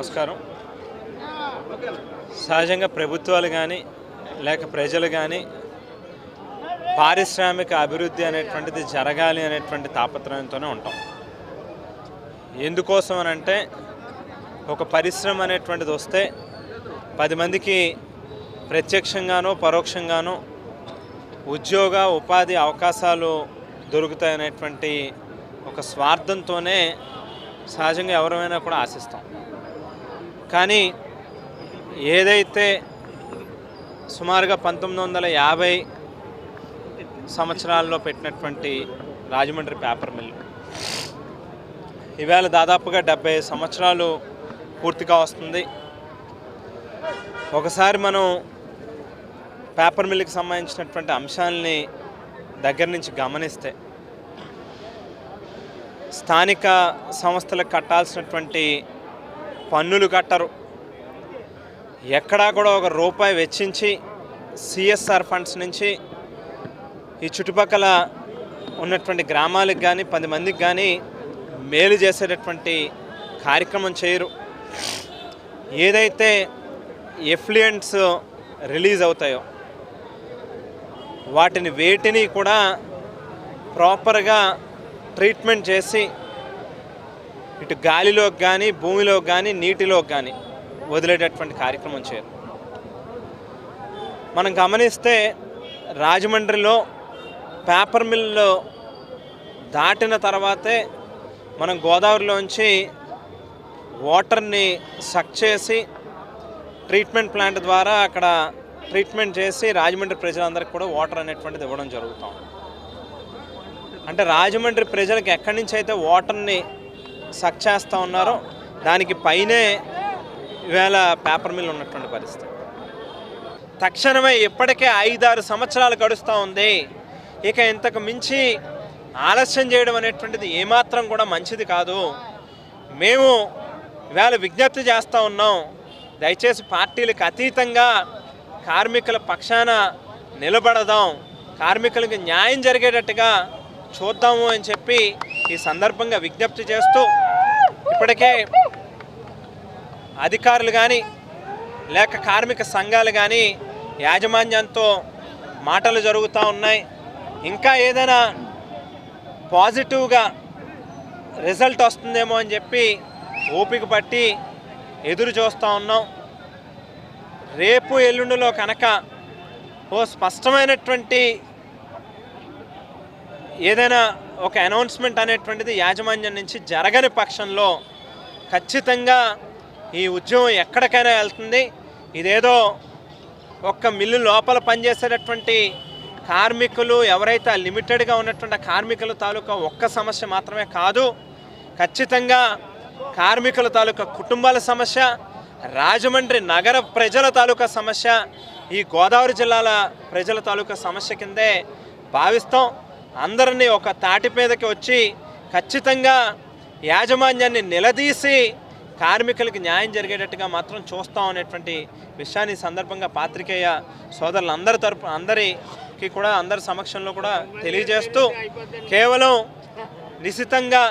నమస్కారం. సహజంగా ప్రభుత్వాలు కానీ లేక ప్రజలు కానీ పారిశ్రామిక అభివృద్ధి అనేటువంటిది జరగాలి అనేటువంటి తాపత్రయంతోనే ఉంటాం. ఎందుకోసం అని అంటే ఒక పరిశ్రమ అనేటువంటిది వస్తే పది మందికి ప్రత్యక్షంగానో పరోక్షంగానో ఉద్యోగ ఉపాధి అవకాశాలు దొరుకుతాయనేటువంటి ఒక స్వార్థంతోనే సహజంగా ఎవరైనా కూడా ఆశిస్తాం. కానీ ఏదైతే సుమారుగా పంతొమ్మిది వందల యాభై సంవత్సరాల్లో పెట్టినటువంటి రాజమండ్రి పేపర్ మిల్ ఇవాళ దాదాపుగా డెబ్బై సంవత్సరాలు పూర్తిగా వస్తుంది. ఒకసారి మనం పేపర్ మిల్కి సంబంధించినటువంటి అంశాలని దగ్గర నుంచి గమనిస్తే స్థానిక సంస్థలకు కట్టాల్సినటువంటి పన్నులు కట్టరు. ఎక్కడా కూడా ఒక రూపాయి వెచ్చించి సిఎస్ఆర్ ఫండ్స్ నుంచి ఈ చుట్టుపక్కల ఉన్నటువంటి గ్రామాలకు కానీ పది మందికి కానీ మేలు చేసేటటువంటి కార్యక్రమం చేయరు. ఏదైతే ఎఫ్లియెంట్స్ రిలీజ్ అవుతాయో వాటిని వేటిని కూడా ప్రాపర్గా ట్రీట్మెంట్ చేసి ఇటు గాలిలోకి కానీ భూమిలోకి కానీ నీటిలోకి కానీ వదిలేటటువంటి కార్యక్రమం చేయరు. మనం గమనిస్తే రాజమండ్రిలో పేపర్ మిల్లో దాటిన తర్వాతే మనం గోదావరిలోంచి వాటర్ని సక్ చేసి ట్రీట్మెంట్ ప్లాంట్ ద్వారా అక్కడ ట్రీట్మెంట్ చేసి రాజమండ్రి ప్రజలందరికీ కూడా వాటర్ అనేటువంటిది ఇవ్వడం జరుగుతాం. అంటే రాజమండ్రి ప్రజలకు ఎక్కడి నుంచి అయితే వాటర్ని సక్ చేస్తూ ఉన్నారో దానికి పైనే ఈవేళ పేపర్ మిల్ ఉన్నటువంటి పరిస్థితి. తక్షణమే ఇప్పటికే ఐదారు సంవత్సరాలు గడుస్తూ ఉంది. ఇక ఇంతకు మించి ఆలస్యం చేయడం అనేటువంటిది ఏమాత్రం కూడా మంచిది కాదు. మేము ఇవాళ విజ్ఞప్తి చేస్తూ ఉన్నాం. దయచేసి పార్టీలకు అతీతంగా కార్మికుల పక్షాన నిలబడదాం. కార్మికులకు న్యాయం జరిగేటట్టుగా చూద్దాము అని చెప్పి ఈ సందర్భంగా విజ్ఞప్తి చేస్తూ ఇప్పటికే అధికారులు కానీ లేక కార్మిక సంఘాలు కానీ యాజమాన్యంతో మాటలు జరుగుతూ ఉన్నాయి. ఇంకా ఏదైనా పాజిటివ్గా రిజల్ట్ వస్తుందేమో అని చెప్పి ఓపిక పట్టి ఎదురు చూస్తూ ఉన్నాం. రేపు ఎల్లుండిలో కనుక ఓ స్పష్టమైనటువంటి ఏదైనా ఒక అనౌన్స్మెంట్ అనేటువంటిది యాజమాన్యం నుంచి జరగని పక్షంలో ఖచ్చితంగా ఈ ఉద్యమం ఎక్కడికైనా వెళ్తుంది. ఇదేదో ఒక్క మిల్లు లోపల పనిచేసేటటువంటి కార్మికులు ఎవరైతే లిమిటెడ్గా ఉన్నటువంటి కార్మికుల తాలూకా ఒక్క సమస్య మాత్రమే కాదు ఖచ్చితంగా కార్మికుల తాలూకా కుటుంబాల సమస్య రాజమండ్రి నగర ప్రజల తాలూకా సమస్య ఈ గోదావరి జిల్లాల ప్రజల తాలూకా సమస్య కిందే భావిస్తాం. అందరినీ ఒక తాటి మీదకి వచ్చి ఖచ్చితంగా యాజమాన్యాన్ని నిలదీసి కార్మికులకు న్యాయం జరిగేటట్టుగా మాత్రం చూస్తాం అనేటువంటి విషయాన్ని సందర్భంగా పాత్రికేయ సోదరులందరి తరపు అందరికి కూడా అందరి సమక్షంలో కూడా తెలియజేస్తూ కేవలం నిశితంగా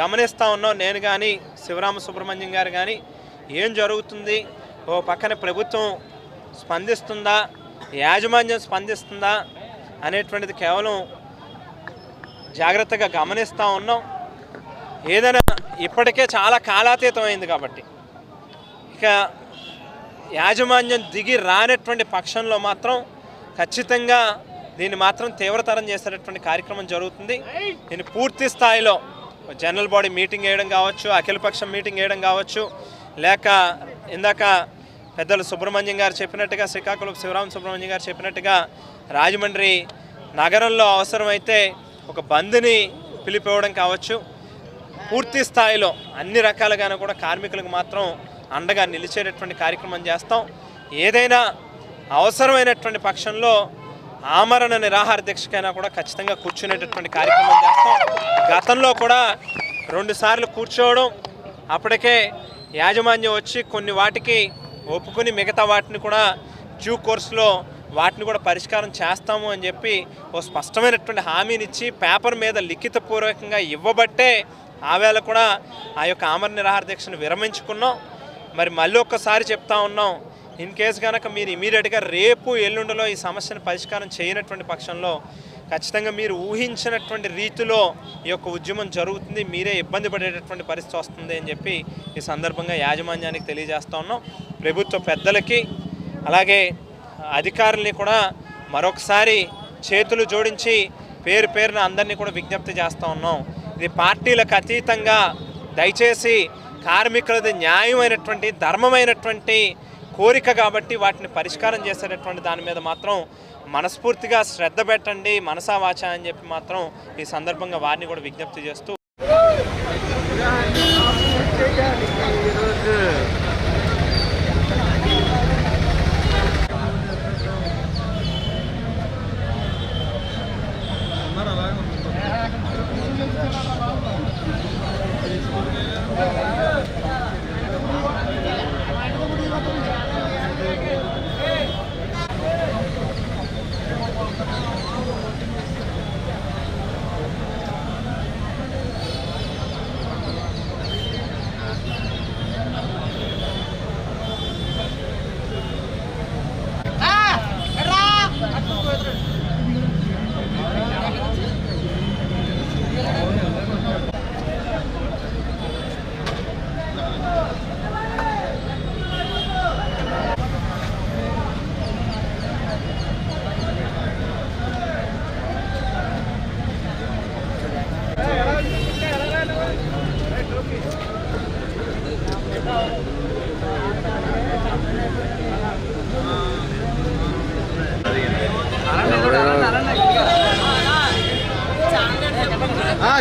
గమనిస్తూ ఉన్నాం. నేను కానీ శివరామ సుబ్రహ్మణ్యం గారు కానీ ఏం జరుగుతుంది? ఓ పక్కన ప్రభుత్వం స్పందిస్తుందా? యాజమాన్యం స్పందిస్తుందా? అనేటువంటిది కేవలం జాగ్రత్తగా గమనిస్తూ ఉన్నాం. ఏదైనా ఇప్పటికే చాలా కాలాతీతం అయింది కాబట్టి. ఇక యాజమాన్యం దిగి రానటువంటి పక్షంలో మాత్రం ఖచ్చితంగా దీన్ని మాత్రం తీవ్రతరం చేసేటటువంటి కార్యక్రమం జరుగుతుంది. దీన్ని పూర్తి స్థాయిలో జనరల్ బాడీ మీటింగ్ వేయడం కావచ్చు అఖిలపక్షం మీటింగ్ వేయడం కావచ్చు లేక ఇందాక పెద్దలు సుబ్రహ్మణ్యం గారు చెప్పినట్టుగా శ్రీకాకుళం శివరామ సుబ్రహ్మణ్యం గారు చెప్పినట్టుగా రాజమండ్రి నగరంలో అవసరమైతే ఒక బంద్ని పిలిపివ్వడం కావచ్చు. పూర్తి స్థాయిలో అన్ని రకాలుగాను కూడా కార్మికులకు మాత్రం అండగా నిలిచేటటువంటి కార్యక్రమం చేస్తాం. ఏదైనా అవసరమైనటువంటి పక్షంలో ఆమరణ నిరాహార దీక్షకైనా కూడా ఖచ్చితంగా కూర్చునేటటువంటి కార్యక్రమం చేస్తాం. గతంలో కూడా రెండుసార్లు కూర్చోవడం అప్పటికే యాజమాన్యం వచ్చి కొన్ని వాటికి ఒప్పుకొని మిగతా వాటిని కూడా డ్యూ కోర్సులో వాటిని కూడా పరిష్కారం చేస్తాము అని చెప్పి ఓ స్పష్టమైనటువంటి హామీనిచ్చి పేపర్ మీద లిఖితపూర్వకంగా ఇవ్వబట్టే ఆవేళ కూడా ఆ యొక్క ఆమర నిరాహార దీక్షను విరమించుకున్నాం. మరి మళ్ళీ ఒక్కసారి చెప్తా ఉన్నాం ఇన్ కేస్ కనుక మీరు ఇమీడియట్గా రేపు ఎల్లుండిలో ఈ సమస్యను పరిష్కారం చేయనటువంటి పక్షంలో ఖచ్చితంగా మీరు ఊహించినటువంటి రీతిలో ఈ యొక్క ఉద్యమం జరుగుతుంది మీరే ఇబ్బంది పడేటటువంటి పరిస్థితి వస్తుంది అని చెప్పి ఈ సందర్భంగా యాజమాన్యానికి తెలియజేస్తా ఉన్నాం. ప్రభుత్వ పెద్దలకి అలాగే అధికారుల్ని కూడా మరొకసారి చేతులు జోడించి పేరు పేరున అందరినీ కూడా విజ్ఞప్తి చేస్తూ ఉన్నాం. ఇది పార్టీలకు అతీతంగా దయచేసి కార్మికులది న్యాయమైనటువంటి ధర్మమైనటువంటి కోరిక కాబట్టి వాటిని పరిష్కారం చేసేటటువంటి దాని మీద మాత్రం మనస్ఫూర్తిగా శ్రద్ధ పెట్టండి మనసావాచ అని చెప్పి మాత్రం ఈ సందర్భంగా వారిని కూడా విజ్ఞప్తి చేస్తూ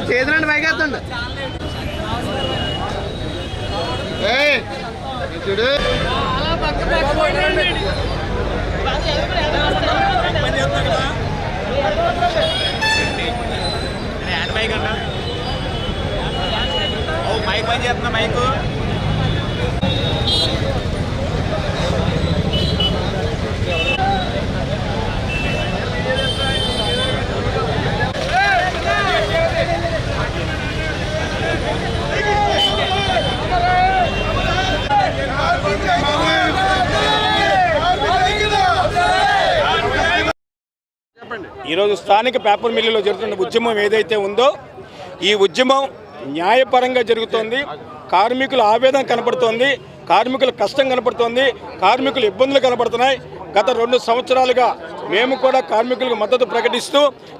చేతులండి పైకి ఎత్తండి ఏయ్, చూడు మైక్ పని చేస్తున్నా మైకు ఈరోజు స్థానిక పేపర్ మిల్లులో జరుగుతున్న ఉద్యమం ఏదైతే ఉందో ఈ ఉద్యమం న్యాయపరంగా జరుగుతోంది. కార్మికుల ఆవేదన కనపడుతోంది. కార్మికుల కష్టం కనపడుతోంది. కార్మికుల ఇబ్బందులు కనపడుతున్నాయి. గత రెండు సంవత్సరాలుగా మేము కూడా కార్మికులకు మద్దతు ప్రకటిస్తూ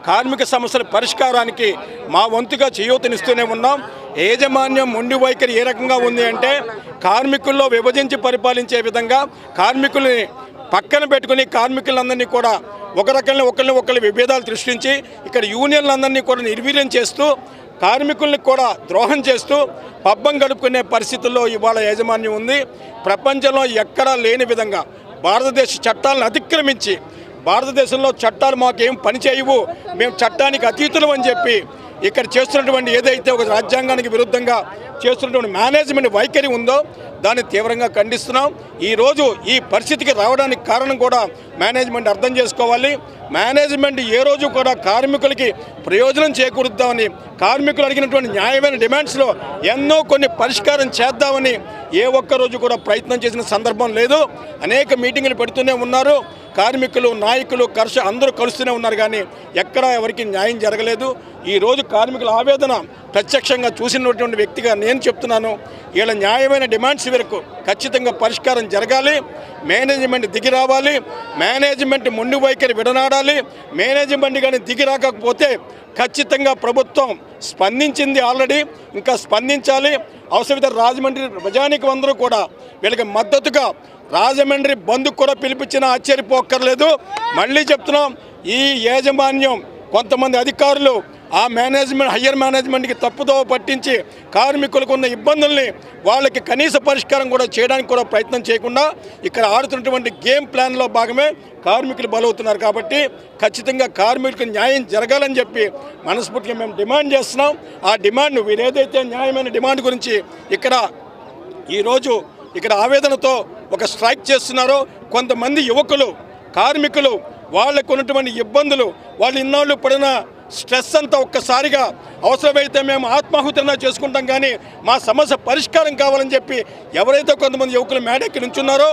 కార్మిక సమస్యల పరిష్కారానికి మా వంతుగా చేయూతనిస్తూనే ఉన్నాం. యాజమాన్యం మొండి వైఖరి ఏ రకంగా ఉంది అంటే కార్మికుల్లో విభజించి పరిపాలించే విధంగా కార్మికుల్ని పక్కన పెట్టుకుని కార్మికులందరినీ కూడా ఒక రకంగా ఒకరిని ఒకరి విభేదాలు సృష్టించి ఇక్కడ యూనియన్లందరినీ కూడా నిర్వీర్యం చేస్తూ కార్మికుల్ని కూడా ద్రోహం చేస్తూ పబ్బం గడుపుకునే పరిస్థితుల్లో ఇవాళ యాజమాన్యం ఉంది. ప్రపంచంలో ఎక్కడా లేని విధంగా భారతదేశ చట్టాలను అతిక్రమించి భారతదేశంలో చట్టాలు మాకేం పని చేయవు మేము చట్టానికి అతీతులం అని చెప్పి ఇక్కడ చేస్తున్నటువంటి ఏదైతే ఒక రాజ్యాంగానికి విరుద్ధంగా చేస్తున్నటువంటి మేనేజ్మెంట్ వైఖరి ఉందో దాన్ని తీవ్రంగా ఖండిస్తున్నాం. ఈరోజు ఈ పరిస్థితికి రావడానికి కారణం కూడా మేనేజ్మెంట్ అర్థం చేసుకోవాలి. మేనేజ్మెంట్ ఏ రోజు కూడా కార్మికులకి ప్రయోజనం చేకూరుద్దామని కార్మికులు అడిగినటువంటి న్యాయమైన డిమాండ్స్లో ఎన్నో కొన్ని పరిష్కారం చేద్దామని ఏ ఒక్క రోజు కూడా ప్రయత్నం చేసిన సందర్భం లేదు. అనేక మీటింగులు పెడుతూనే ఉన్నారు. కార్మికులు నాయకులు కర్ష అందరూ కలుస్తూనే ఉన్నారు కానీ ఎక్కడా ఎవరికి న్యాయం జరగలేదు. ఈరోజు కార్మికుల ఆవేదన ప్రత్యక్షంగా చూసినటువంటి వ్యక్తిగా నేను చెప్తున్నాను. వీళ్ళ న్యాయమైన డిమాండ్స్ వరకు ఖచ్చితంగా పరిష్కారం జరగాలి. మేనేజ్మెంట్ దిగి రావాలి. మేనేజ్మెంట్ మొండి వైఖరి విడనాడాలి. మేనేజ్మెంట్ కానీ దిగి రాకపోతే ఖచ్చితంగా ప్రభుత్వం స్పందించింది ఆల్రెడీ. ఇంకా స్పందించాలి. అవసరమైతే రాజమండ్రి ప్రజానికి అందరూ కూడా వీళ్ళకి మద్దతుగా రాజమండ్రి బంధు కూడా పిలిపించిన ఆశ్చర్యపోక్కర్లేదు. మళ్ళీ చెప్తున్నాం ఈ యాజమాన్యం కొంతమంది అధికారులు ఆ మేనేజ్మెంట్ హయ్యర్ మేనేజ్మెంట్కి తప్పుదోవ పట్టించి కార్మికులకు ఉన్న ఇబ్బందుల్ని వాళ్ళకి కనీస పరిష్కారం కూడా చేయడానికి కూడా ప్రయత్నం చేయకుండా ఇక్కడ ఆడుతున్నటువంటి గేమ్ ప్లాన్లో భాగమే కార్మికులు బలవుతున్నారు కాబట్టి ఖచ్చితంగా కార్మికులకు న్యాయం జరగాలని చెప్పి మనస్ఫూర్తిగా మేము డిమాండ్ చేస్తున్నాం. ఆ డిమాండ్ వీరేదైతే న్యాయమైన డిమాండ్ గురించి ఇక్కడ ఈరోజు ఇక్కడ ఆవేదనతో ఒక స్ట్రైక్ చేస్తున్నారో కొంతమంది యువకులు కార్మికులు వాళ్ళకు ఉన్నటువంటి ఇబ్బందులు వాళ్ళు ఇన్నాళ్ళు పడిన స్ట్రెస్ అంతా ఒక్కసారిగా అవసరమైతే మేము ఆత్మాహుతన చేసుకుంటాం కానీ మా సమస్య పరిష్కారం కావాలని చెప్పి ఎవరైతే కొంతమంది యువకులు మేడెక్కి నుంచున్నారో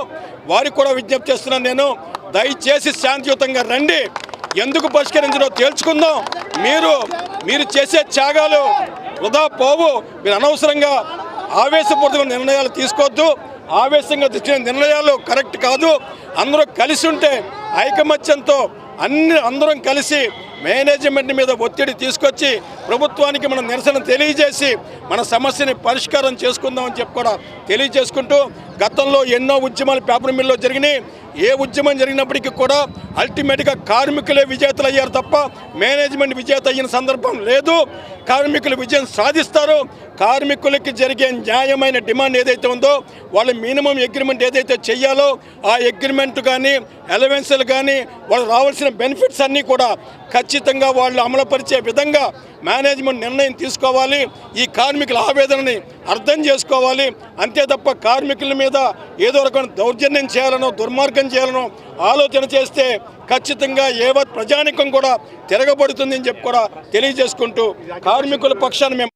వారికి కూడా విజ్ఞప్తి చేస్తున్నాను నేను. దయచేసి శాంతియుతంగా రండి. ఎందుకు పరిష్కరించడో తేల్చుకుందాం. మీరు మీరు చేసే త్యాగాలు వృధా పోవు. మీరు అనవసరంగా ఆవేశపూరితమైన నిర్ణయాలు తీసుకోవద్దు. ఆవేశంగా తీసుకునే నిర్ణయాలు కరెక్ట్ కాదు. అందరూ కలిసి ఉంటే ఐకమత్యంతో అన్ని అందరం కలిసి మేనేజ్మెంట్ మీద ఒత్తిడి తీసుకొచ్చి ప్రభుత్వానికి మనం నిరసన తెలియజేసి మన సమస్యని పరిష్కారం చేసుకుందామని చెప్పి కూడా తెలియజేసుకుంటూ గతంలో ఎన్నో ఉద్యమాలు పేపర్ మిల్లో జరిగినాయి. ఏ ఉద్యమం జరిగినప్పటికీ కూడా అల్టిమేట్గా కార్మికులే విజేతలు అయ్యారు తప్ప మేనేజ్మెంట్ విజేత అయిన సందర్భం లేదు. కార్మికులు విజయం సాధిస్తారు. కార్మికులకి జరిగే న్యాయమైన డిమాండ్ ఏదైతే ఉందో వాళ్ళ మినిమం అగ్రిమెంట్ ఏదైతే చేయాలో ఆ అగ్రిమెంట్ కానీ అలవెన్సులు కానీ వాళ్ళు రావాల్సిన బెనిఫిట్స్ అన్నీ కూడా ఖచ్చితంగా వాళ్ళు అమలుపరిచే విధంగా మేనేజ్మెంట్ నిర్ణయం తీసుకోవాలి. ఈ కార్మికుల ఆవేదనని అర్థం చేసుకోవాలి. అంతే తప్ప కార్మికుల మీద ఏదో రకమైన దౌర్జన్యం చేయాలనో దుర్మార్గం చేయాలనో ఆలోచన చేస్తే ఖచ్చితంగా ఏవత్ ప్రజానికం కూడా తిరగబడుతుందని చెప్పి కూడా తెలియజేసుకుంటూ కార్మికుల పక్షాన్ని మేము